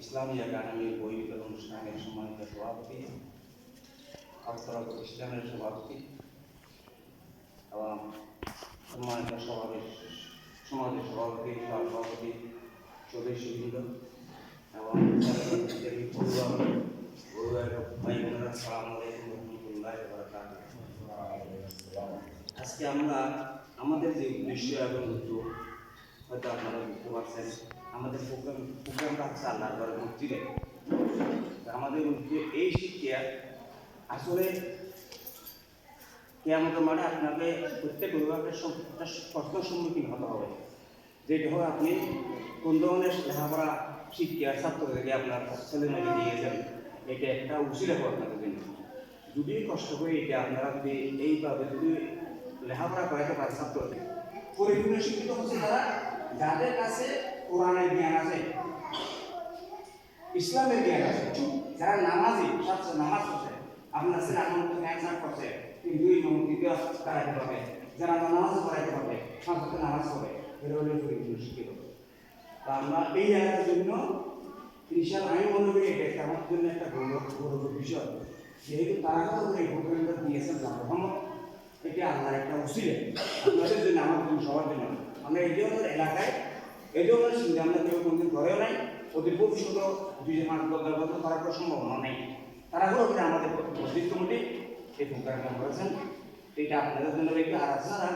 ইসলামী একাডেমির বই বিতরণ অনুষ্ঠানের সম্মানিত সভাপতি আবতরা প্রতিষ্ঠানের সভাপতি এবং সম্মানিত সভাপতি সমাজের সভাপতি সভাপতি সদস্যবৃন্দ এবং ভাই বোনেরা সালাম আজকে আমরা আমাদের যে উদ্দেশ্য এবং উদ্যোগ হয়তো আপনারা বুঝতে পারছেন, আমাদের প্রোগ্রাম, প্রোগ্রামটা হচ্ছে আল্লাহর ঘরে মসজিদে। আমাদের উদ্যোগ এই শিক্ষা আসলে কেমন মানে আপনাকে প্রত্যেক অভিভাবকের একটা সম্মুখীন হতে হবে। যেটা হয়, আপনি কোন ধরনের লেখাপড়া শিক্ষা ছাত্রদেরকে আপনার ছেলে মেয়েকে দিয়েছেন, এটা একটা উচিত হবে আপনাদের জন্য। যদি কষ্ট করে এটা আপনারা যদি এইভাবে যদি লেখাপড়া করাতে পারে ছাত্রকে পরিপূর্ণ শিক্ষিত হচ্ছে তারা যাদের কাছে কোরআনের জ্ঞান আছে, ইসলামের জ্ঞান আছে যারা নামাজি ছাত্র নামাজ পড়ছে আপনার ছেলে আমার মতো ক্যান্সার করছে কিন্তু এই মন্ত্রীকে করাইতে পারবে, যারা নামাজ পড়াইতে পারবে সাথে নামাজ পড়ে, এরা হলে পরিপূর্ণ শিক্ষিত। তা আমরা এই জায়গার জন্য ইনশাল আমি মনে করি এটা একটা আমার জন্য একটা গৌরব গৌরবের বিষয়। যেহেতু তারা তো এই প্রোগ্রামটা দিয়েছেন রহমত এটা আল্লাহর একটা উচিলে আপনাদের জন্য আমার জন্য, সবার জন্য। আমরা এই ধরনের এলাকায়, এই ধরনের সুবিধা আমরা কেউ কোনদিন করেও নাই। অতি ভবিষ্যৎ দুই পাঁচ বদলার বদল করার কোনো সম্ভাবনা নেই। তারা হলো আমাদের মসজিদ কমিটি এই প্রোগ্রামটা করেছেন এটা আপনাদের জন্য রেখে আর আপনারা